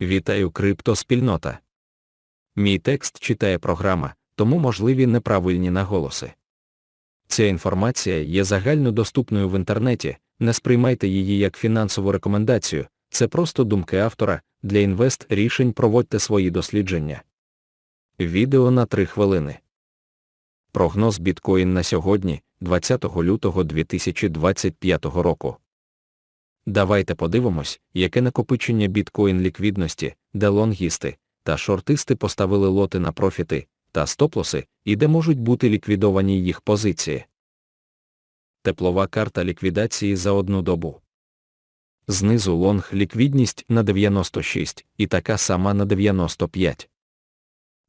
Вітаю криптоспільнота. Мій текст читає програма, тому можливі неправильні наголоси. Ця інформація є загальнодоступною в інтернеті, не сприймайте її як фінансову рекомендацію, це просто думки автора, для інвест рішень проводьте свої дослідження. Відео на 3 хвилини. Прогноз біткоін на сьогодні, 20 лютого 2025 року. Давайте подивимось, яке накопичення біткоін ліквідності, де лонгісти та шортисти поставили лоти на профіти та стоплоси, і де можуть бути ліквідовані їх позиції. Теплова карта ліквідації за одну добу. Знизу лонг ліквідність на 96 і така сама на 95.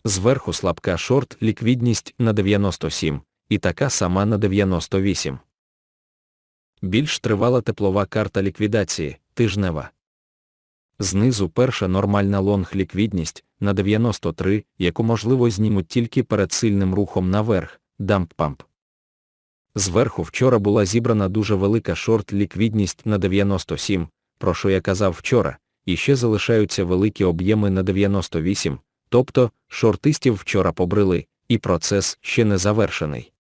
Зверху слабка шорт ліквідність на 97 і така сама на 98. Більш тривала теплова карта ліквідації, тижнева. Знизу перша нормальна лонг ліквідність на 93, яку можливо знімуть тільки перед сильним рухом наверх, дамп-памп. Зверху вчора була зібрана дуже велика шорт ліквідність на 97, про що я казав вчора, і ще залишаються великі об'єми на 98, тобто шортистів вчора побрили, і процес ще не завершений.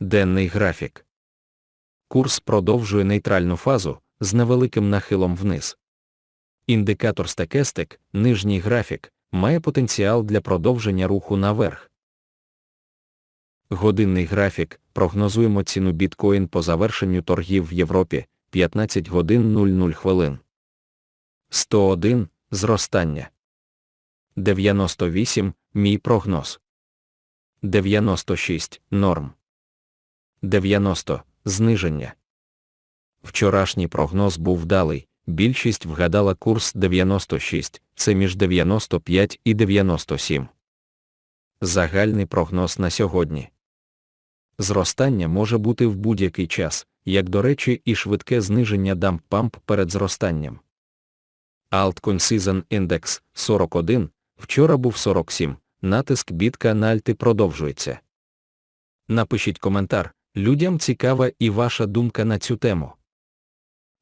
Денний графік. Курс продовжує нейтральну фазу з невеликим нахилом вниз. Індикатор стекестик, нижній графік, має потенціал для продовження руху наверх. Годинний графік. Прогнозуємо ціну біткоін по завершенню торгів в Європі 15 годин 00 хвилин. 101 зростання. 98 мій прогноз. 96 норм. 90 зниження. Вчорашній прогноз був вдалий, більшість вгадала курс 96, це між 95 і 97. Загальний прогноз на сьогодні. Зростання може бути в будь-який час, як до речі, і швидке зниження дамп-памп перед зростанням. Altcoin Season Index 41, вчора був 47, натиск бітка на альти продовжується. Напишіть коментар, людям цікава і ваша думка на цю тему.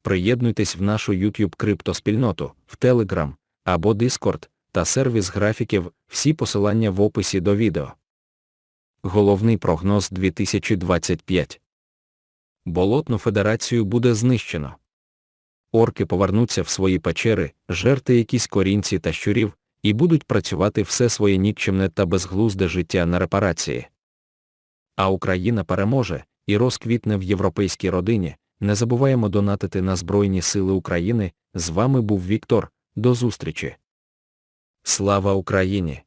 Приєднуйтесь в нашу YouTube криптоспільноту, в Telegram або Discord та сервіс графіків, всі посилання в описі до відео. Головний прогноз 2025. Болотну федерацію буде знищено. Орки повернуться в свої печери, жерти якісь корінці та щурів, і будуть працювати все своє нікчемне та безглузде життя на репарації. А Україна переможе і розквітне в європейській родині. Не забуваємо донатити на Збройні Сили України. З вами був Віктор. До зустрічі. Слава Україні!